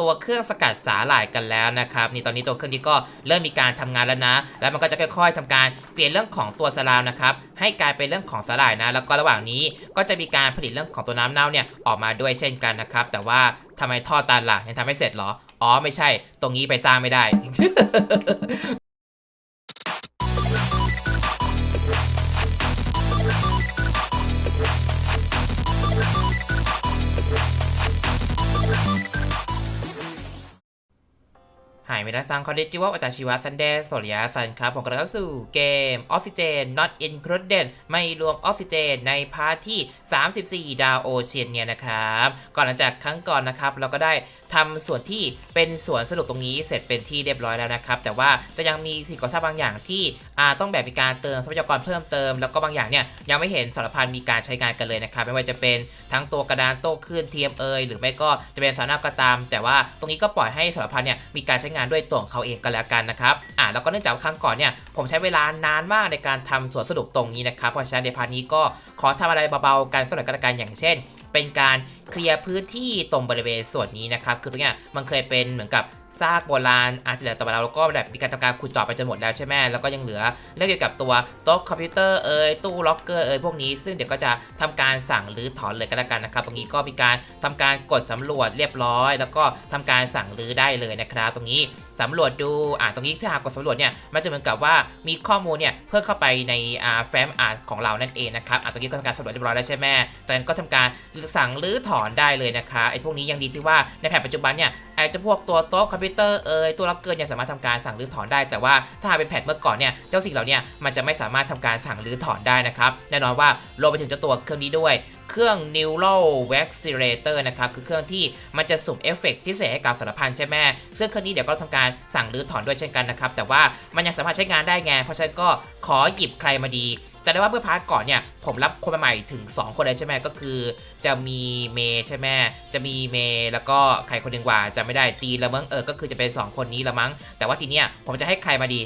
ตัวเครื่องสกัดสาหร่ายกันแล้วนะครับนี่ตอนนี้ตัวเครื่องนี้ก็เริ่มมีการทำงานแล้วนะ แล้วมันก็จะค่อย ๆทำการเปลี่ยนเรื่องของตัวสลามนะครับให้กลายเป็นเรื่องของสาหร่ายนะ แล้วก็ระหว่างนี้ก็จะมีการผลิตเรื่องของตัวน้ำเน่าเนี่ยออกมาด้วยเช่นกันนะครับ แต่ว่าทำไมท่อตันล่ะยังทำไม่เสร็จเหรออ๋อไม่ใช่ ตรงนี้ไปสร้างไม่ได้ หายไปนะซังคอนเดจิวะวัตาชิวะซันเดย์โซลิยาซันครับผมกำลังเข้าสู่เกมออกซิเจน not included ไม่รวมออกซิเจนในพาร์ทที่ 34 ดาวโอเชียนเนี่ยนะครับ ก่อนหลังจากครั้งก่อนนะครับ เราก็ได้ทำส่วนที่เป็นสวนสนุกตรงนี้เสร็จเป็นที่เรียบร้อยแล้วนะครับ แต่ว่าจะยังมีสิ่งก่อสร้างบางอย่างที่อต้องแบบมีการเติมทรัพยากรเพิ่มเติม แล้วก็บางอย่างเนี่ยยังไม่เห็นสารพันมีการใช้งานกันเลยนะครับไม่ว่าจะเป็นทั้งตัวกระดานโต้คลื่นเทียมเอยหรือไม่ก็จะเป็นสารนาก็ตาม แต่ว่าตรงนี้ก็ปล่อยให้สารพันเนี่ยมีการใช้งานด้วยตัวของเขาเองก็แล้วกันนะครับอ่าแล้วก็เนื่องจากครั้งก่อนเนี่ยผมใช้เวลานานมากในการทำสวนสนุกตรงนี้นะครับเพราะฉะนั้นในพาร์ทนี้ก็ขอทำอะไรเบาๆกันสักหน่อยกันละกันอย่างเช่น เป็นการเคลียร์พื้นที่ตรงบริเวณส่วนนี้นะครับคือตรงเนี้ยมันเคยเป็นเหมือนกับ ซากโบราณอาจจะเหลือแต่เราแล้วก็แบบมีการทำการขุดเจาะไปจนหมดแล้วใช่ไหมแล้วก็ยังเหลือเรื่องเกี่ยวกับตัวโต๊ะคอมพิวเตอร์เอ่ยตู้ล็อกเกอร์เอ่ยพวกนี้ ซึ่งเดี๋ยวก็จะทำการสั่งหรือถอนเลยก็แล้วกันนะครับ ตรงนี้ก็มีการทำการกดสำรวจเรียบร้อย แล้วก็ทำการสั่งรื้อได้เลยนะครับ ตรงนี้ สำรวจดูอ่าตรงนี้ถ้าหากกดสำรวจเนี่ยมันจะเหมือนกับว่ามีข้อมูลเนี่ยเพิ่มเข้าไปในอ่าแฟ้มอาร์ตของเรานั่นเองนะครับอ่าตรงนี้ก็ทำการสำรวจเรียบร้อยแล้วใช่ไหมจากนั้นก็ทำการสั่งรื้อถอนได้เลยนะคะไอ้พวกนี้ยังดีที่ว่าในแผนปัจจุบันเนี่ยไอ้เจ้าพวกตัวโต๊ะคอมพิวเตอร์เอ่ยตัวล็อกเกอร์เนี่ยสามารถทำการสั่งรื้อถอนได้ แต่ว่าถ้าหากเป็นแพทเมื่อก่อนเนี่ยเจ้าสิ่งเหล่านี้มันจะไม่สามารถทำการสั่งรื้อถอนได้นะครับแน่นอนว่ารวมไปถึงเจ้าตัวเครื่องนี้ด้วย เครื่อง Neural Vaccinator นะครับ คือเครื่องที่มันจะสุ่มเอฟเฟกต์พิเศษให้กับสารพันใช่ไหมซึ่งเครื่องนี้เดี๋ยวก็ทำการสั่งรื้อถอนด้วยเช่นกันนะครับ แต่ว่ามันยังสามารถใช้งานได้ไง เพราะฉะนั้นก็ขอหยิบใครมาดีจะได้ว่าเมื่อพาร์ทก่อนเนี่ยผมรับคนใหม่ถึง 2 คนเลยใช่ไหมก็คือ จะมีเมย์ใช่ไหมจะมีเมย์แล้วก็ใครคนหนึ่งว่าจะไม่ได้จีนละมั้งเออก็คือจะเป็น 2 คนนี้ละมั้ง แต่ว่าทีเนี้ยผมจะให้ใครมาดี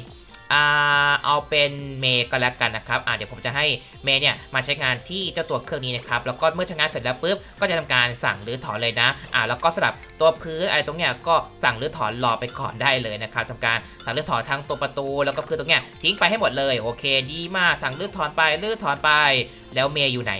อ่าเอาเป็นเมย์ก็แล้วกันนะครับอ่าเดี๋ยวผมจะให้เมย์เนี่ยมาใช้งานที่เจ้าตัวเครื่องนี้นะครับแล้วก็เมื่อใช้งานเสร็จแล้วปุ๊บก็จะทำการสั่งหรือถอนเลยนะอ่าแล้วก็สำหรับตัวพื้นอะไรตรงเนี้ยก็สั่งหรือถอนรอไปก่อนได้เลยนะครับทำการสั่งหรือถอนทั้งตัวประตู แล้วก็พื้นตรงเนี้ยทิ้งไปให้หมดเลยโอเค ดีมากสั่งหรือถอนไปหรือถอนไป แล้วเมย์อยู่ไหน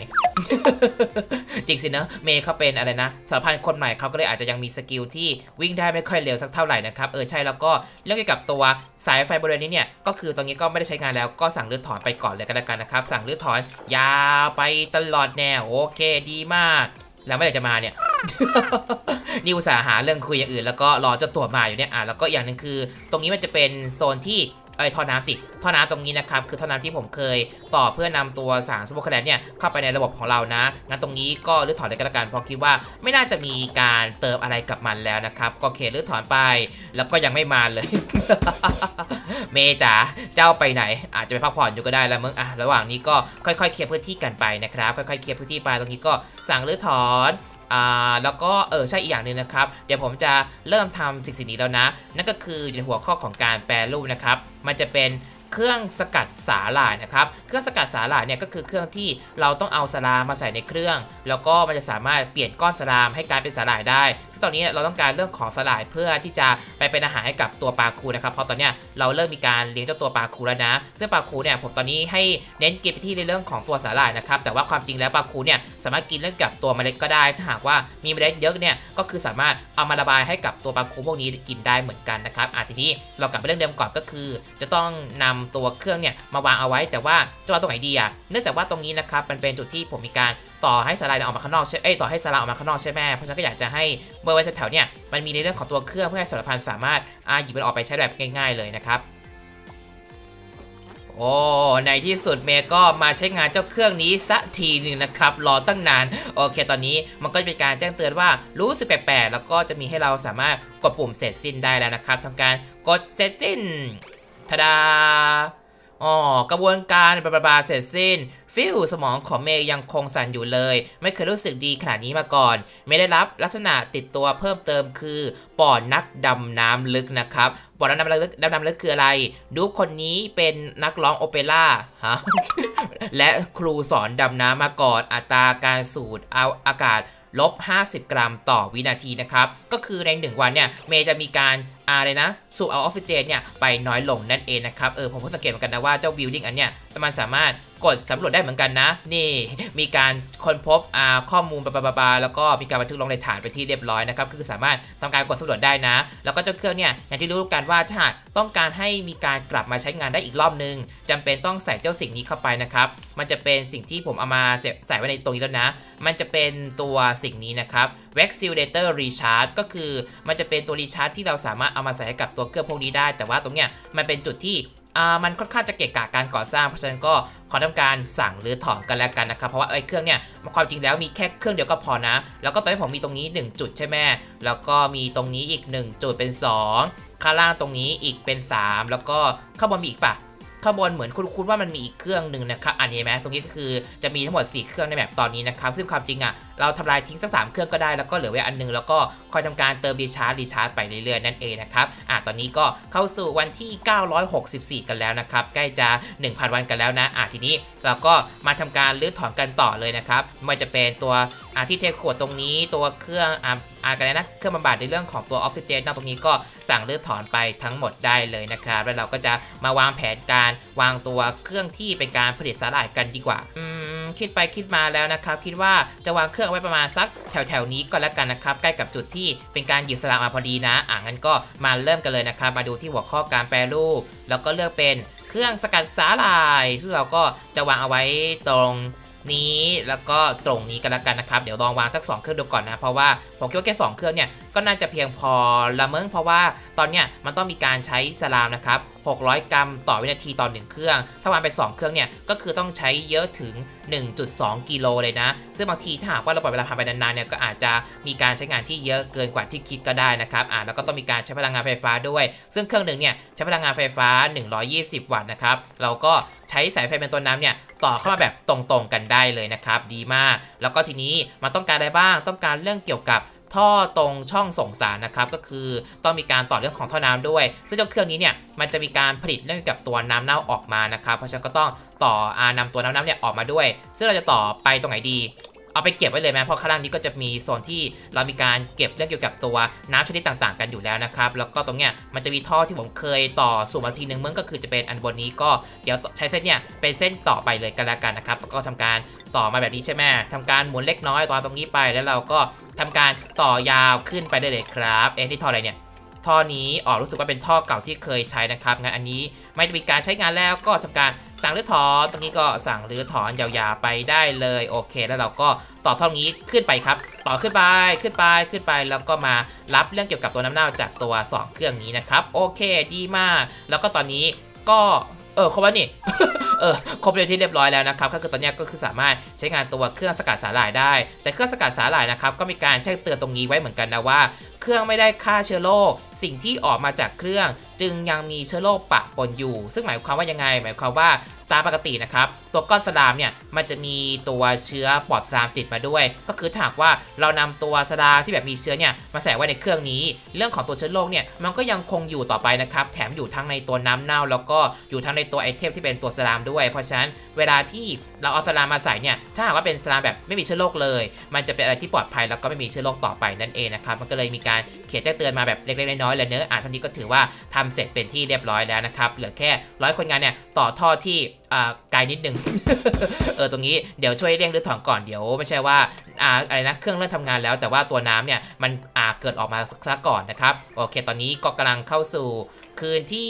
จริงสินะเมย์เขาเป็นอะไรนะสารพันคนใหม่เขาก็เลยอาจจะยังมีสกิลที่วิ่งได้ไม่ค่อยเร็วสักเท่าไหร่นะครับ เออใช่แล้วก็เรื่องเกี่ยวกับตัวสายไฟบริเวณนี้เนี่ย ก็คือตรงนี้ก็ไม่ได้ใช้งานแล้วก็สั่งรื้อถอนไปก่อนเลยก็แล้วกันนะครับ สั่งรื้อถอนยาวไปตลอดแนวโอเคดีมาก แล้วเมื่อไหร่จะมาเนี่ยนี่อุตสาหาเรื่องคุยอย่างอื่นแล้วก็รอจ้าตัวมาอยู่เนี่ยอะแล้วก็อย่างหนึ่งคือ ตรงนี้มันจะเป็นโซนที่ เอ้ยท่อน้ำสิท่อน้ำตรงนี้นะครับคือท่อน้ำที่ผมเคยต่อเพื่อนำตัวสารซูเปอร์คาแดนเนี่ยเข้าไปในระบบของเรานะงั้นตรงนี้ก็รื้อถอนเลยก็แล้วกันเพราะคิดว่าไม่น่าจะมีการเติมอะไรกับมันแล้วนะครับก็โอเครื้อถอนไป แล้วก็ยังไม่มาเลย เมจ๋าเจ้าไปไหน อาจจะไปพักผ่อนอยู่ก็ได้แล้วมึงอะระหว่างนี้ก็ค่อยๆเคลียร์พื้นที่กันไปนะครับค่อยๆเคลียร์พื้นที่ไปตรงนี้ก็สั่งรื้อถอน อ่าแล้วก็เออใช่อีกอย่างหนึ่งนะครับ เดี๋ยวผมจะเริ่มทำสิ่งสิ่งนี้แล้วนะ นั่นก็คืออยู่ในหัวข้อของการแปรรูปนะครับ มันจะเป็นเครื่องสกัดสาหร่ายนะครับ เครื่องสกัดสาหร่ายเนี่ยก็คือเครื่องที่เราต้องเอาสลามมาใส่ในเครื่อง แล้วก็มันจะสามารถเปลี่ยนก้อนสลามให้กลายเป็นสาหร่ายได้ ซึ่งตอนนี้เราต้องการเรื่องของสาหร่ายเพื่อที่จะไปเป็นอาหารให้กับตัวปลาคูนะครับ เพราะตอนนี้เราเริ่มมีการเลี้ยงเจ้าตัวปลาคูแล้วนะ ซึ่งปลาคูเนี่ยผมตอนนี้ให้เน้นกินไปที่ในเรื่องของตัวสาหร่ายนะครับ แต่ว่าความจริงแล้วปลาคูเนี่ยสามารถกินเรื่องกับตัวเมล็ดก็ได้ ถ้าหากว่ามีเมล็ดเยอะเนี่ยก็คือสามารถเอามาระบายให้กับตัวปลาคูพวกนี้กินได้เหมือนกันนะครับอะทีนี้เรากลับไปเรื่องเดิมก่อนก็คือ จะต้องนำตัวเครื่องเนี่ยมาวางเอาไว้ แต่ว่าจะวางตรงไหนดีอะเนื่องจากว่าตรงนี้นะครับมันเป็นจุดที่ผมมีการ ต่อให้สาลายออกมาข้างนอกใช่เอ้ยต่อให้สาลายออกมาข้างนอกใช่ไหมเพราะฉะนั้นก็อยากจะให้เมื่อไว้แถวๆเนี่ยมันมีในเรื่องของตัวเครื่องเพื่อให้สารพันสามารถอาหยิบมันออกไปใช้แบบง่าย ๆเลยนะครับโอ้ในที่สุดเมย์ก็มาใช้งานเจ้าเครื่องนี้สักทีหนึ่งนะครับ รอตั้งนาน โอเค ตอนนี้มันก็จะเป็นการแจ้งเตือนว่ารู้สึกแปลกๆแล้วก็จะมีให้เราสามารถกดปุ่มเสร็จสิ้นได้แล้วนะครับทำการกดเสร็จสิ้นทดาอ๋อกระบวนการบลาบลาบลาเสร็จสิ้น ฟิลสมองของเมย์ยังคงสั่นอยู่เลย ไม่เคยรู้สึกดีขนาดนี้มาก่อน ไม่ได้รับลักษณะติดตัวเพิ่มเติมคือปอดนักดำน้ำลึกนะครับ ปอดนักดำน้ำลึกดำน้ำลึกคืออะไร ดูคนนี้เป็นนักร้องโอเปร่าฮะและครูสอนดำน้ำมาก่อนอัตราการสูดเอาอากาศลบ 50 กรัมต่อวินาทีนะครับ ก็คือใน1วันเนี่ย เมย์จะมีการอะไรนะ สูบเอาออกซิเจนเนี่ย ไปน้อยลงนั่นเองนะครับ เออ ผมเพิ่งสังเกตเหมือนกันนะว่าเจ้าบิลดิ้งอันเนี้ยมันสามารถกดสำรวจได้เหมือนกันนะ นี่มีการค้นพบอ่าข้อมูลบาบาๆแล้วก็มีการบันทึกลงในฐานไปนที่เรียบร้อยนะครับ คือสามารถทำการกดสำรวจได้นะ แล้วก็เจ้าเครื่องเนี่ยอย่างที่รู้กันว่าถ้าหากต้องการให้มีการกลับมาใช้งานได้อีกรอบนึงจำเป็นต้องใส่เจ้าสิ่งนี้เข้าไปนะครับ มันจะเป็นสิ่งที่ผมเอามาใส่ไว้ในตรงนี้แล้วนะ มันจะเป็นตัวสิ่งนี้นะครับ Vaxulator Recharge ก็คือมันจะเป็นตัว Recharge ที่เราสามารถเอามาใส่ให้กับตัวเครื่องพวกนี้ได้ แต่ว่าตรงเนี้ยมันเป็นจุดที่อ่ามันค่อนข้างจะเกะกะการก่อสร้างเพราะฉะนั้นก็ขอทำการสั่งหรือถอนกันแล้วกันนะครับ เพราะว่าไอ้เครื่องเนี่ยความจริงแล้วมีแค่เครื่องเดียวก็พอนะ แล้วก็ตอนนี้ผมมีตรงนี้ 1 จุดใช่ไหมแล้วก็มีตรงนี้อีก 1 จุดเป็น 2 ข้างล่างตรงนี้อีกเป็น 3 แล้วก็ข้างบนมีอีกปะข้างบนเหมือนคุณๆว่ามันมีอีกเครื่องหนึ่งนะครับอันนี้ไหมตรงนี้ก็คือจะมีทั้งหมด 4 เครื่องในแบบตอนนี้นะครับซึ่งความจริงอะ เราทำลายทิ้งสักสามเครื่องก็ได้แล้วก็เหลือไว้อันหนึงแล้วก็คอยทำการเติมรีชาร์จรีชาร์จไปเรื่อยๆนั่นเองนะครับอะตอนนี้ก็เข้าสู่วันที่ 964 กันแล้วนะครับใกล้จะ 1,000 วันกันแล้วนะอะทีนี้เราก็มาทำการลื้อถอนกันต่อเลยนะครับไม่ว่าจะเป็นตัวอะที่เทขวดตรงนี้ตัวเครื่องอะอะกันนะเครื่องบำบัดในเรื่องของตัวออกซิเจนนะตรงนี้ก็สั่งลื้อถอนไปทั้งหมดได้เลยนะครับแล้วเราก็จะมาวางแผนการวางตัวเครื่องที่เป็นการผลิตสาหร่ายกันดีกว่าอืม คิดไปคิดมาแล้วนะครับ คิดว่าจะวางเครื่องไว้ประมาณสักแถวแถวๆนี้ก็แล้วกันนะครับ ใกล้กับจุดที่เป็นการหยิบสลากมาพอดีนะ อะงั้นก็มาเริ่มกันเลยนะครับ มาดูที่หัวข้อการแปรรูป แล้วก็เลือกเป็นเครื่องสกัดสาหร่าย ซึ่งเราก็จะวางเอาไว้ตรงนี้แล้วก็ตรงนี้กันแล้วกันนะครับ เดี๋ยวลองวางสัก 2 เครื่องดูก่อนนะ เพราะว่าผมคิดว่าแค่2เครื่องเนี่ยก็น่าจะเพียงพอละเมิงเพราะว่าตอนเนี้ยมันต้องมีการใช้สลามนะครับ 600 กรัมต่อวินาทีต่อ 1 เครื่อง ถ้าวางไป 2 เครื่องเนี่ย ก็คือต้องใช้เยอะถึง 1.2 กิโลเลยนะ ซึ่งบางทีถ้าหากว่าเราปล่อยเวลาผ่านไปนานๆเนี่ย ก็อาจจะมีการใช้งานที่เยอะเกินกว่าที่คิดก็ได้นะครับ อ่า แล้วก็ต้องมีการใช้พลังงานไฟฟ้าด้วย ซึ่งเครื่องหนึ่งเนี่ยใช้พลังงานไฟฟ้า 120 วัตต์นะครับ เราก็ใช้สายไฟเป็นตัวน้ำเนี่ยต่อเข้ามาแบบตรงๆกันได้เลยนะครับ ดีมาก แล้วก็ทีนี้มันต้องการอะไรบ้างต้องการเรื่องเกี่ยวกับ ท่อตรงช่องส่งสารนะครับก็คือต้องมีการต่อเรื่องของท่อน้ำด้วย ซึ่งเจ้าเครื่องนี้เนี่ยมันจะมีการผลิตเรื่องกับตัวน้ำเน่าออกมานะครับเพราะฉะนั้นก็ต้องต่ออานำตัวน้ำเน่าเนี่ยออกมาด้วย ซึ่งเราจะต่อไปตรงไหนดี เอาไปเก็บไว้เลยไหมเพราะข้างล่างนี้ก็จะมีโซนที่เรามีการเก็บเรื่องเกี่ยวกับตัวน้ำชนิดต่างๆ กันอยู่แล้วนะครับแล้วก็ตรงเนี้ยมันจะมีท่อที่ผมเคยต่อสู่มาทีหนึ่งเมื่อก็คือจะเป็นอันบนนี้ก็เดี๋ยวใช้เส้นเนี่ยเป็นเส้นต่อไปเลยกันแล้วกันนะครับแล้วก็ทำการต่อมาแบบนี้ใช่ไหมทำการหมุนเล็กน้อยต่อตรงนี้ไปแล้วเราก็ทำการต่อยาวขึ้นไปได้เลยครับ เอ๊ะนี่ท่ออะไรเนี่ยท่อนี้ออกรู้สึกว่าเป็นท่อเก่าที่เคยใช้นะครับงั้นอันนี้ไม่ได้มีการใช้งานแล้วก็ทำการ สั่งหรือถอนตรงนี้ก็สั่งหรือถอนยาวๆไปได้เลยโอเค แล้วเราก็ต่อเท่อนี้ขึ้นไปครับ ต่อขึ้นไปขึ้นไปขึ้นไปแล้วก็มารับเรื่องเกี่ยวกับตัวน้ำเน่าจากตัว 2 เครื่องนี้นะครับโอเคดีมาก แล้วก็ตอนนี้ก็เออครบแล้วนี่เออครบเลยที่เรียบร้อยแล้วนะครับก็คือตอนนี้ก็คือสามารถใช้งานตัวเครื่องสกัดสาหร่ายได้ แต่เครื่องสกัดสาหร่ายนะครับก็มีการแจ้งเตือนตรงนี้ไว้เหมือนกันนะว่า เครื่องไม่ได้ฆ่าเชื้อโรคสิ่งที่ออกมาจากเครื่อง จึงยังมีเชื้อโรคปะปนอยู่ ซึ่งหมายความว่ายังไง หมายความว่าตามปกตินะครับตัวก้อนสลามเนี่ยมันจะมีตัวเชื้อปอดสลามติดมาด้วย ก็คือถ้าหากว่าเรานำตัวสลามที่แบบมีเชื้อเนี่ยมาใส่ไว้ในเครื่องนี้ เรื่องของตัวเชื้อโรคเนี่ยมันก็ยังคงอยู่ต่อไปนะครับแถมอยู่ทั้งในตัวน้ำเน่า แล้วก็อยู่ทั้งในตัวไอเทมที่เป็นตัวสลามด้วย เพราะฉะนั้นเวลาที่เราเอาสลามมาใส่เนี่ยถ้าหากว่าเป็นสลามแบบไม่มีเชื้อโรคเลย มันจะเป็นอะไรที่ปลอดภัยแล้วก็ไม่มีเชื้อโรคต่อไปนั่นเองนะครับมันก็เลยมีการเขียนแจ้งเตือนมาแบบเล็กๆน้อยๆเลยเนอะอะเท่านี้ก็ถือว่าทำเสร็จเป็นที่เรียบร้อยแล้วนะครับเหลือแค่ร้อยคนงานเนี่ยต่อท่อที่อ่าไกลนิดนึง เออตรงนี้เดี๋ยวช่วยเร่งรื้อถอนก่อนเดี๋ยวไม่ใช่ว่าอ่าอะไรนะเครื่องเริ่มทำงานแล้ว แต่ว่าตัวน้ำเนี่ยมันอ่าเกิดออกมาซะก่อนนะครับโอเค ตอนนี้ก็กำลังเข้าสู่คืนที่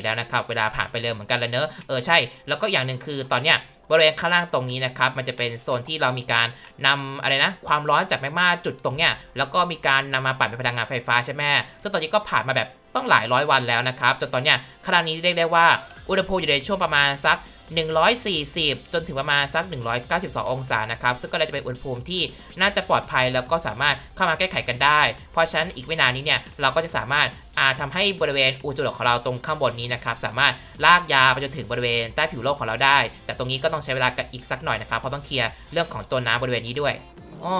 964 แล้วนะครับ เวลาผ่านไปเร็วเหมือนกันแล้วเนอะเออใช่ แล้วก็อย่างหนึ่งคือตอนเนี้ยบริเวณข้างล่างตรงนี้นะครับ มันจะเป็นโซนที่เรามีการนำอะไรนะ ความร้อนจากแมกมาจุดตรงเนี้ย แล้วก็มีการนำมาปั่นเป็นพลังงานไฟฟ้าใช่ไหมซึ่งตอนนี้ก็ผ่านมาแบบต้องหลายร้อยวันแล้วนะครับ จนตอนเนี้ยขณะนี้เรียกได้ว่าอุณหภูมิอยู่ในช่วงประมาณสัก 140 จนถึงประมาณสัก 192 องศานะครับ ซึ่งก็เลยจะเป็นอุณหภูมิที่น่าจะปลอดภัยแล้วก็สามารถเข้ามาแก้ไขกันได้ เพราะฉะนั้นอีกไม่นานนี้เนี่ยเราก็จะสามารถอาทำให้บริเวณอุจุดของเราตรงข้างบนนี้นะครับสามารถลากยาวไปจนถึงบริเวณใต้ผิวโลกของเราได้ แต่ตรงนี้ก็ต้องใช้เวลากันอีกสักหน่อยนะครับเพราะต้องเคลียร์เรื่องของตัวน้ำบริเวณนี้ด้วย อ๋อ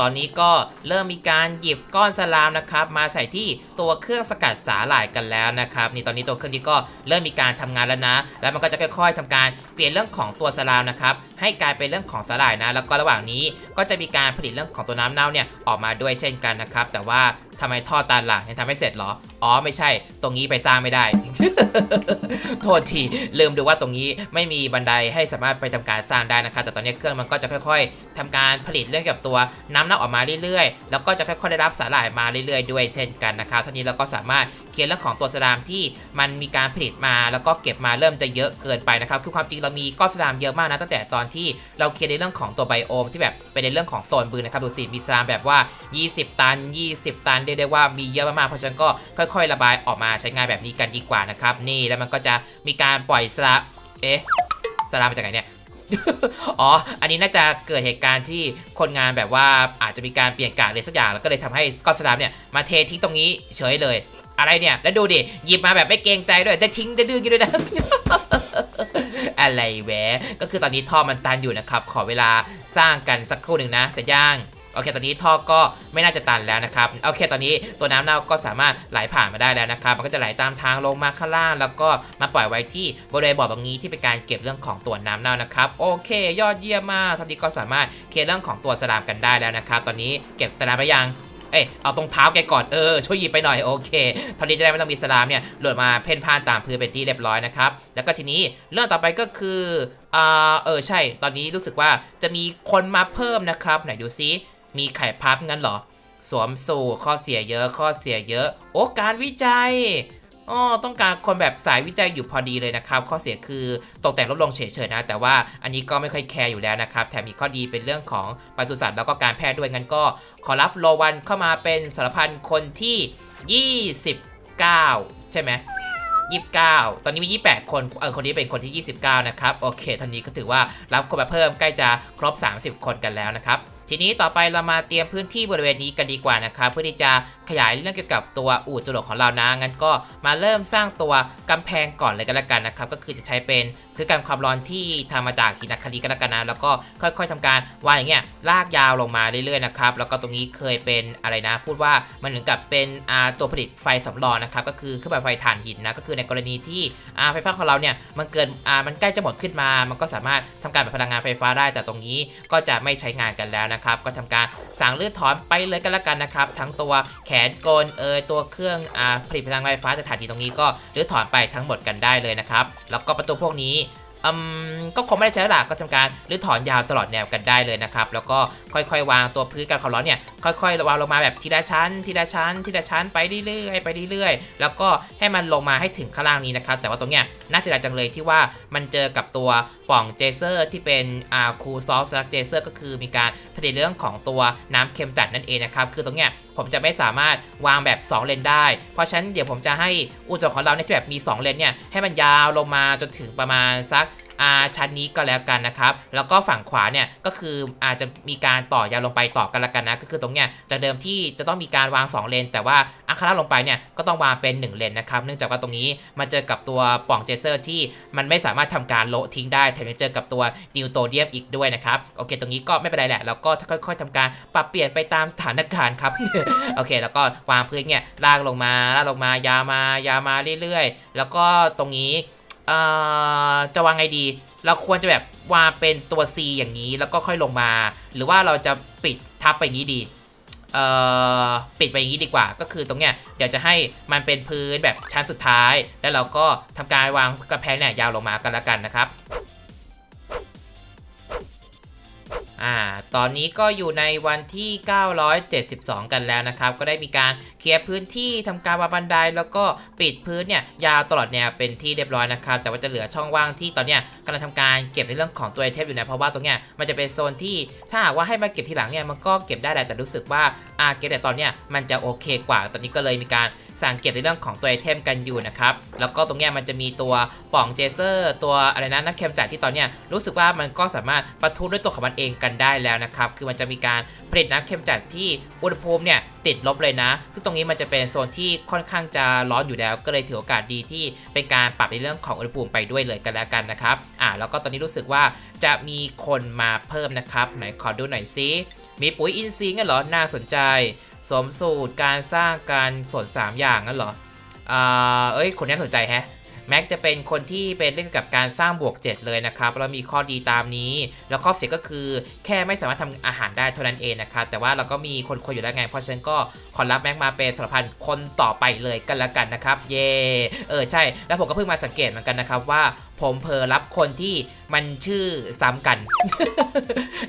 ตอนนี้ก็เริ่มมีการหยิบก้อนสลามนะครับ มาใส่ที่ตัวเครื่องสกัดสาหร่ายกันแล้วนะครับ นี่ตอนนี้ตัวเครื่องนี้ก็เริ่มมีการทำงานแล้วนะ แล้วมันก็จะค่อย ๆทำการ ปลี่ยนเรื่องของตัวสลามนะครับให้กลายเป็นเรื่องของสาหร่ายนะ แล้วก็ระหว่างนี้ก็จะมีการผลิตเรื่องของตัวน้ำเน่าเนี่ยออกมาด้วยเช่นกันนะครับ แต่ว่าทำไมท่อตันล่ะยังทำไม่เสร็จเหรอ อ๋อไม่ใช่ ตรงนี้ไปสร้างไม่ได้ โทษที ลืมดูว่าตรงนี้ไม่มีบันไดให้สามารถไปทำการสร้างได้นะครับ แต่ตอนนี้เครื่องมันก็จะค่อยๆทำการผลิตเรื่องเกี่ยวกับตัวน้ำเน่าออกมาเรื่อยๆ แล้วก็จะค่อยๆได้รับสาหร่ายมาเรื่อยๆ ด้วยเช่นกันนะครับท่านี้เราก็สามารถ เคลียร์เรื่องของตัวสลามที่มันมีการผลิตมาแล้วก็เก็บมาเริ่มจะเยอะเกินไปนะครับคือความจริงเรามีก้อนสลามเยอะมากนะตั้งแต่ตอนที่เราเคลียร์ในเรื่องของตัวไบโอมที่แบบเป็นในเรื่องของโซนบืนนะครับดูสิมีสลามแบบว่า 20 ตัน 20 ตันเรียกได้ว่ามีเยอะมากๆเพราะฉะนั้นก็ค่อย ๆ ระบายออกมาใช้งานแบบนี้กันดีกว่านะครับนี่แล้วมันก็จะมีการปล่อยสลามเอ๊ะสลามมาจากไหนเนี่ยอ๋อ อันนี้น่าจะเกิดเหตุการณ์ที่คนงานแบบว่าอาจจะมีการเปลี่ยนกะเลยสักอย่างแล้วก็เลยทำให้ก้อนสลามเนี่ยมาเททิ้งตรงนี้เฉยเลย อะไรเนี่ย แล้วดูดิ หยิบมาแบบไม่เกรงใจด้วยได้ทิ้งได้ดื้อๆด้วยนะ อะไรแหวะ ก็คือตอนนี้ท่อมันตันอยู่นะครับ ขอเวลาสร้างกันสักครู่หนึ่งนะเสร็จย่างโอเค ตอนนี้ท่อก็ไม่น่าจะตันแล้วนะครับ โอเค ตอนนี้ตัวน้ำเน่าก็สามารถไหลผ่านมาได้แล้วนะครับ มันก็จะไหลตามทางลงมาข้างล่าง แล้วก็มาปล่อยไว้ที่บริเวณบ่อตรงนี้ที่เป็นการเก็บเรื่องของตัวน้ำเน่านะครับ โอเค ยอดเยี่ยมมากตอนนี้ก็สามารถเคลียร์เรื่องของตัวสลามกันได้แล้วนะครับ ตอนนี้เก็บสลามไปยัง เอ้ยเอาตรงเท้าแกก่อนเออช่วยหยิบไปหน่อยโอเคตอนนี้จะได้ไม่ต้องมีสลามเนี่ยหล่นมาเพ่นพ่านตามพื้นเป็นที่เรียบร้อยนะครับแล้วก็ทีนี้เรื่องต่อไปก็คืออ่าเออใช่ ตอนนี้รู้สึกว่าจะมีคนมาเพิ่มนะครับไหนดูซิมีไข่พับงั้นเหรอ สวมสู่ข้อเสียเยอะข้อเสียเยอะ โอ้การวิจัย อ๋อต้องการคนแบบสายวิจัยอยู่พอดีเลยนะครับ ข้อเสียคือตกแต่งลดลงเฉยๆนะ แต่ว่าอันนี้ก็ไม่ค่อยแคร์อยู่แล้วนะครับ แถมมีข้อดีเป็นเรื่องของปศุสัตว์แล้วก็การแพทย์ด้วยงั้นก็ขอรับโลวันเข้ามาเป็นสารพันคนที่ 29 ใช่ไหม29 ตอนนี้มี 28 คน เออ คนนี้เป็นคนที่ 29 นะครับ โอเคตอนนี้ก็ถือว่ารับคนมาเพิ่มใกล้จะครบ 30 คนกันแล้วนะครับ ทีนี้ต่อไปเรามาเตรียมพื้นที่บริเวณนี้กันดีกว่านะครับเพื่อที่จะขยายเรื่องเกี่ยวกับตัวอู่จรวดของเรานะงั้นก็มาเริ่มสร้างตัวกำแพงก่อนเลยกันละกันนะครับก็คือจะใช้เป็นพื้นกันความร้อนที่ทำมาจากหินอะคลิกกันละกันนะแล้วก็ค่อยๆทำการวางอย่างเงี้ยลากยาวลงมาเรื่อยๆนะครับแล้วก็ตรงนี้เคยเป็นอะไรนะ พูดว่ามันเหมือนกับเป็นตัวผลิตไฟสำรองนะครับก็คือเครื่องปั่นไฟถ่านหินนะก็คือในกรณีที่ไฟฟ้าของเราเนี่ยมันเกินมันใกล้จะหมดขึ้นมา มันก็สามารถทำการเป็นพลังงานไฟฟ้าได้ แต่ตรงนี้ก็จะไม่ใช้งานกันแล้วนะครับก็ทำการสั่งเลือดถอนไปเลยกันละกันนะครับทั้งตัวแขนกลเอยตัวเครื่องอ่าผลิตพลังไฟฟ้าจากถ่านหินตรงนี้ก็เลือดถอนไปทั้งหมดกันได้เลยนะครับแล้วก็ประตูพวกนี้อืมก็คงไม่ได้ใช้หลักก็ทำการรื้อถอนยาวตลอดแนวกันได้เลยนะครับ แล้วก็ค่อยๆ วางตัวพื้นกันความร้อนเนี่ยค่อยๆวางลงมาแบบทีละชั้น ทีละชั้น ทีละชั้นไปเรื่อยๆไปเรื่อยๆแล้วก็ให้มันลงมาให้ถึงข้างล่างนี้นะครับแต่ว่าตรงเนี้ยน่าเสียดายจังเลยที่ว่ามันเจอกับตัวป่องเจเซอร์ที่เป็นอ่าคูซอสลักเจเซอร์ก็คือมีการผลิตเรื่องของตัวน้ำเค็มจัดนั่นเองนะครับคือตรงเนี้ยผมจะไม่สามารถวางแบบ 2 เลนได้ เพราะฉะนั้นเดี๋ยวผมจะให้อุจจารของเราเนี่ยที่แบบมี 2 เลนเนี่ยให้มันยาวลงมาจนถึงประมาณสัก อาชั้นนี้ก็แล้วกันนะครับ แล้วก็ฝั่งขวาเนี่ยก็คืออาจจะมีการต่อยาวลงไปต่อกันละกันนะ ก็คือตรงเนี้ยจากเดิมที่จะต้องมีการวาง 2 เลน แต่ว่าอังคาราลงไปเนี่ยก็ต้องวางเป็น 1 เลนนะครับ เนื่องจากว่าตรงนี้มาเจอกับตัวป่องเจเซอร์ที่มันไม่สามารถทำการโละทิ้งได้ แถมยังเจอกับตัวนิวโตเดียมอีกด้วยนะครับ โอเค ตรงนี้ก็ไม่เป็นไรแหละ แล้วก็ค่อยๆทำการปรับเปลี่ยนไปตามสถานการณ์ครับ โอเค แล้วก็วางพื้นเนี่ยลากลงมาลากลงมายาวมายาวมาเรื่อยๆ แล้วก็ตรงนี้ จะวางไงดี เราควรจะแบบวางเป็นตัว C อย่างนี้แล้วก็ค่อยลงมา หรือว่าเราจะปิดทับไปอย่างนี้ดีปิดไปอย่างนี้ดีกว่า ก็คือตรงเนี้ยเดี๋ยวจะให้มันเป็นพื้นแบบชั้นสุดท้าย แล้วเราก็ทำการวางกระแพงเนี่ยยาวลงมากันแล้วกันนะครับ อ่าตอนนี้ก็อยู่ในวันที่ 972 กันแล้วนะครับ ก็ได้มีการเคลียร์พื้นที่ทำการวางบันไดแล้วก็ปิดพื้นเนี่ยยาวตลอดแนวเป็นที่เรียบร้อยนะครับ แต่ว่าจะเหลือช่องว่างที่ตอนเนี้ยกำลังทำการเก็บในเรื่องของตัวไอเทมอยู่นะเพราะว่าตรงเนี้ยมันจะเป็นโซนที่ถ้าหากว่าให้มาเก็บทีหลังเนี่ยมันก็เก็บได้แหละแต่รู้สึกว่าอ่าเก็บแต่ตอนเนี้ยมันจะโอเคกว่า ตอนนี้ก็เลยมีการ สังเก็บในเรื่องของตัวไอเทมกันอยู่นะครับ แล้วก็ตรงเนี้ยมันจะมีตัวป่องเจเซอร์ตัวอะไรนะน้ำเค็มจัดที่ตอนเนี้ยรู้สึกว่ามันก็สามารถปะทุด้วยตัวของมันเองกันได้แล้วนะครับ คือมันจะมีการผลิตน้ำเค็มจัดที่อุณหภูมิเนี่ยติดลบเลยนะ ซึ่งตรงนี้มันจะเป็นโซนที่ค่อนข้างจะร้อนอยู่แล้ว ก็เลยถือโอกาสดีที่เป็นการปรับในเรื่องของอุณหภูมิไปด้วยเลยกันแล้วกันนะครับ อ่า แล้วก็ตอนนี้รู้สึกว่าจะมีคนมาเพิ่มนะครับ ไหนขอดูหน่อยซิมีปุ๋ยอินทรีย์งั้นเหรอ น่าสนใจ สวมสูตรการสร้างการสน3อย่างงั้นเหรออ่าเอ้ย คนนี้สนใจแฮะแม็กจะเป็นคนที่เป็นเรื่องกับการสร้างบวก 7 เลยนะครับแล้วมีข้อดีตามนี้ แล้วข้อเสียก็คือแค่ไม่สามารถทำอาหารได้เท่านั้นเองนะครับแต่ว่าเราก็มีคนคนอยู่แล้วไง เพราะฉะนั้นก็ขอรับแม็กมาเป็นสารพันคนต่อไปเลยกันละกันนะครับ เย่เออใช่ แล้วผมก็เพิ่งมาสังเกตเหมือนกันนะครับว่า ผมเพอรับคนที่มันชื่อซ้ำกัน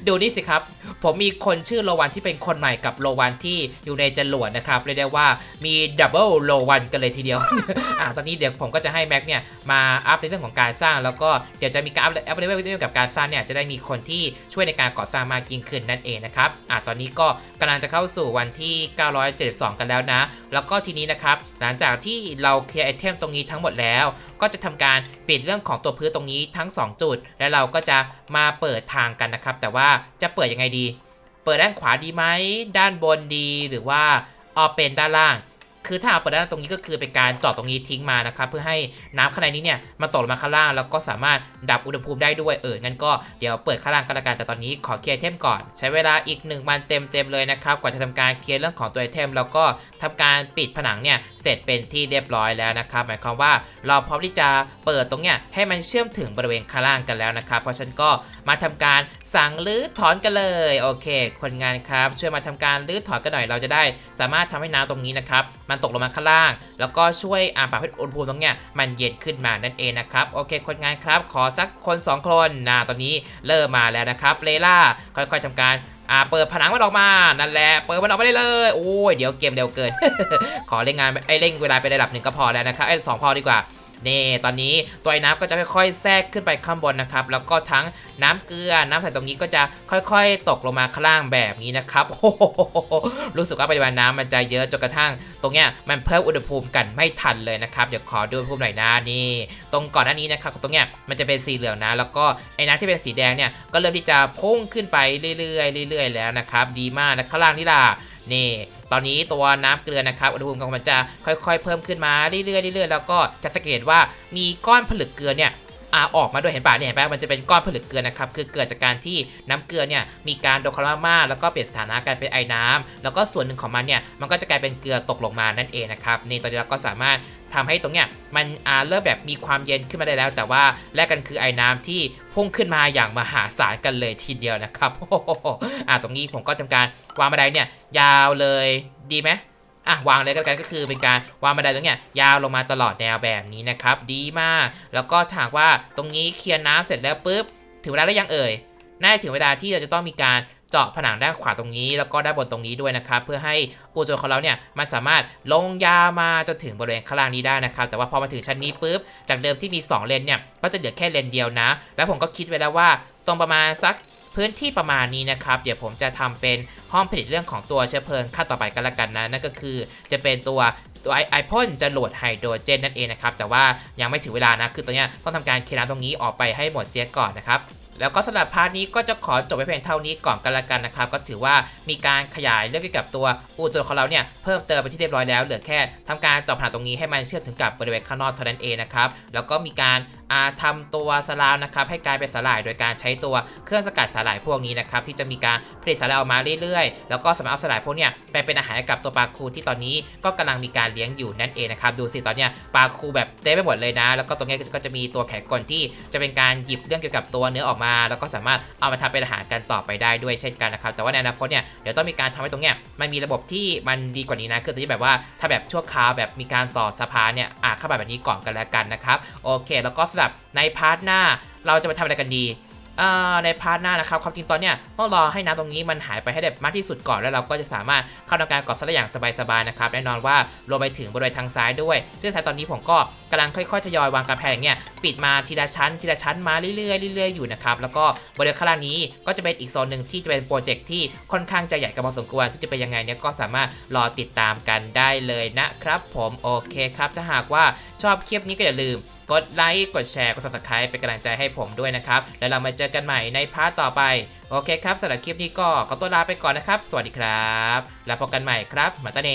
ดูนี่สิครับ ผมมีคนชื่อโลวันที่เป็นคนใหม่กับโลวันที่อยู่ในจรวดนะครับเรียกได้ว่ามีดับเบิลโลวันกันเลยทีเดียว อะตอนนี้เดี๋ยวผมก็จะให้แม็กเนี่ยมาอัพในเรื่องของการสร้าง แล้วก็เดี๋ยวจะมีการอัพอัพเลเวลเรื่องกับการสร้างเนี่ยจะได้มีคนที่ช่วยในการก่อสร้างมากยิ่งขึ้นนั่นเองนะครับอะตอนนี้ก็กำลังจะเข้าสู่วันที่ 972 กันแล้วนะ แล้วก็ทีนี้นะครับหลังจากที่เราเคลียร์ไอเทมตรงนี้ทั้งหมดแล้ว ก็จะทำการปิดเรื่องของตัวพื้นตรงนี้ทั้ง 2 จุด แล้วเราก็จะมาเปิดทางกันนะครับ แต่ว่าจะเปิดยังไงดี เปิดด้านขวาดีไหมด้านบนดีหรือว่าเอาเป็นด้านล่าง คือถ้าเอาเปิดด้านตรงนี้ก็คือเป็นการจาะตรงนี้ทิ้งมานะครับ เพื่อให้น้ำข้างในนี้เนี่ยมาตกลงมาข้างล่างแล้วก็สามารถดับอุณหภูมิได้ด้วยเอองั้นก็เดี๋ยวเปิดข้างล่างกันละกันแต่ตอนนี้ขอเคลียร์เทมก่อน ใช้เวลาอีก1วันเต็มๆเลยนะครับกว่าจะทำการเคลียร์เรื่องของตัวไอเทมแล้วก็ทำการปิดผนังเนี่ยเสร็จเป็นที่เรียบร้อยแล้วนะครับหมายความว่าเราพร้อมที่จะเปิดตรงเนี้ยให้มันเชื่อมถึงบริเวณข้างล่างกันแล้วนะครับ เพราะฉันก็มาทำการสั่งรื้อถอนกันเลยโอเค คนงานครับ ช่วยมาทำการรื้อถอนกันหน่อยเราจะได้ สามารถทำให้น้ำตรงนี้นะครับมันตกลงมาข้างล่าง แล้วก็ช่วยอ่าปรับให้อุณหภูมิตรงเนี้ยมันเย็นขึ้นมานั่นเองนะครับโอเค คนงานครับ ขอสักคนสองคนนะตอนนี้เริ่มมาแล้วนะครับเลล่าค่อยๆทำการ อ่าเปิดผนังมันออกมา นั่นแหละ เปิดมันออกมาได้เลย โอ้ย เดี๋ยวเกมเร็วเกิน ขอเร่งงานไอ้เร่งเวลาไประดับหนึ่งก็พอแล้วนะครับไอ้สองพอดีกว่านี่ตอนนี้ตัวไอ้น้ำก็จะค่อยๆ แทรกขึ้นไปข้างบนนะครับ แล้วก็ทั้งน้ำเกลือ น้ำใส่ตรงนี้ก็จะค่อยๆ ตกลงมาข้างล่างแบบนี้นะครับโอ้โห รู้สึกว่าปริมาณน้ำมันจะเยอะจนกระทั่ง ตรงเนี้ยมันเพิ่มอุณหภูมิกันไม่ทันเลยนะครับเดี๋ยวขอดูอุณหภูมิหน่อยนะนี่ ตรงก่อนหน้านี้นะครับตรงเนี้ยมันจะเป็นสีเหลืองนะ แล้วก็ไอ้น้ำที่เป็นสีแดงเนี่ยก็เริ่มที่จะพุ่งขึ้นไปเรื่อยๆเรื่อยๆแล้วนะครับดีมากนะข้างล่างนี่ล่ะนี่ตอนนี้ตัวน้ำเกลือนะครับอุณหภูมิของมันจะค่อยๆ เพิ่มขึ้นมาเรื่อยๆเรื่อยๆแล้วก็จะสังเกตว่ามีก้อนผลึกเกลือเนี่ย อาออกมาด้วยเห็นป่ะเนี่ยเห็นป่ะมันจะเป็นก้อนผลึกเกลือนะครับคือเกิดจากการที่น้ำเกลือเนี่ยมีการโดนความร้อนมากแล้วก็เปลี่ยนสถานะกลายเป็นไอ้น้ำแล้วก็ส่วนหนึ่งของมันเนี่ยมันก็จะกลายเป็นเกลือตกลงมานั่นเองนะครับนี่ตอนนี้เราก็สามารถทำให้ตรงเนี้ยมันอ่าเริ่มแบบมีความเย็นขึ้นมาได้แล้ว แต่ว่าแลกกันคือไอ้น้ำที่พุ่งขึ้นมาอย่างมหาศาลกันเลยทีเดียวนะครับโอ้โหอ่าตรงนี้ผมก็ทำการวางบันไดเนี่ยยาวเลยดีไหม อะวางเลยกันก็คือเป็นการวางบันไดตรงเนี้ยยาวลงมาตลอดแนวแบบนี้นะครับ ดีมาก แล้วก็ถามว่าตรงนี้เคลียร์น้ำเสร็จแล้วปุ๊บถึงเวลาแล้วยังเอ่ยน่าจะถึงเวลาที่เราจะต้องมีการเจาะผนังด้านขวาตรงนี้ แล้วก็ด้านบนตรงนี้ด้วยนะครับ เพื่อให้อุจจาระของเราเนี่ยมันสามารถลงยามาจนถึงบริเวณข้างล่างนี้ได้นะครับ แต่ว่าพอมาถึงชั้นนี้ปุ๊บจากเดิมที่มี 2 เลนเนี่ยก็จะเหลือแค่เลนเดียวนะ แล้วผมก็คิดไว้แล้วว่าตรงประมาณสัก พื้นที่ประมาณนี้นะครับ เดี๋ยวผมจะทำเป็นห้องผลิตเรื่องของตัวเชื้อเพลิงขั้นต่อไปกันละกันนะนั่นก็คือจะเป็นตัวตัวไอพ่นจะโหลดไฮโดรเจนนั่นเองนะครับ แต่ว่ายังไม่ถึงเวลานะ คือตอนเนี้ยต้องทำการเคลียร์น้ำตรงนี้ออกไปให้หมดเสียก่อนนะครับแล้วก็สำหรับพาร์ทนี้ก็จะขอจบไว้เพียงเท่านี้ก่อนกันละกันนะครับ ก็ถือว่ามีการขยายเรื่องเกี่ยวกับตัวอูตัวของเราเนี่ยเพิ่มเติมไปที่เรียบร้อยแล้วเหลือแค่ทำการเจาะผนังตรงนี้ให้มันเชื่อมถึงกับบริเวณข้างนอกเท่านั้นเองนะครับแล้วก็มีการ ทำตัวสลามนะครับให้กลายเป็นสาหร่ายโดยการใช้ตัวเครื่องสกัดสาหร่ายพวกนี้นะครับที่จะมีการผลิตสาหร่ายออกมาเรื่อยๆ แล้วก็สามารถเอาสาหร่ายพวกเนี้ยไปเป็นอาหารกับตัวปลาคูที่ตอนนี้ก็กำลังมีการเลี้ยงอยู่นั่นเองนะครับดูสิตอนเนี้ยปลาคูแบบเต็มไปหมดเลยนะ แล้วก็ตรงนี้ก็จะมีตัวแขนกลที่จะเป็นการหยิบเรื่องเกี่ยวกับตัวเนื้อออกมา แล้วก็สามารถเอามาทำเป็นอาหารกันต่อไปได้ด้วยเช่นกันนะครับแต่ว่าในอนาคตเนี่ยเดี๋ยวต้องมีการทำให้ตรงเนี้ยมันมีระบบที่มันดีกว่านี้นะคือตอนนี้แบบว่าถ้าแบบชั่วคราวแบบมีการต่อสะพานเนี่ยอะเข้ามาแบบนี้ก่อนกันแล้วกันนะครับโอเค แล้วก็สหรับในพาร์ทหน้า เราจะไปทำอะไรกันดีในพาร์ทหน้านะครับความจริงตอนเนี้ยต้องรอให้น้ำตรงนี้มันหายไปให้ได้มากที่สุดก่อนแล้วเราก็จะสามารถเข้าทำการก่อสร้างอย่างสบายๆนะครับแน่นอนว่ารวมไปถึงบริเวณทางซ้ายด้วย ซึ่งซ้ายตอนนี้ผมก็กำลังค่อยๆทยอยวางกำแพงอย่างเงี้ยปิดมาทีละชั้นทีละชั้นมาเรื่อยๆเรื่อยๆอยู่นะครับแล้วก็บริเวณข้างล่างนี้ก็จะเป็นอีกโซนหนึ่งที่จะเป็นโปรเจกต์ที่ค่อนข้างจะใหญ่กันพอสมควรซึ่งจะเป็นยังไงเนี่ยก็สามารถรอติดตามกันได้เลยนะครับ ผมโอเคครับถ้าหากว่าชอบคลิปนี้ก็อย่าลืมกดไลค์กดแชร์กด subscribe เป็นกำลังใจให้ผมด้วยนะครับ แล้วเรามาเจอกันใหม่ในพาร์ทต่อไป โอเคครับสำหรับคลิปนี้ก็ขอตัวลาไปก่อนนะครับ สวัสดีครับ แล้วพบกันใหม่ครับมาตาเน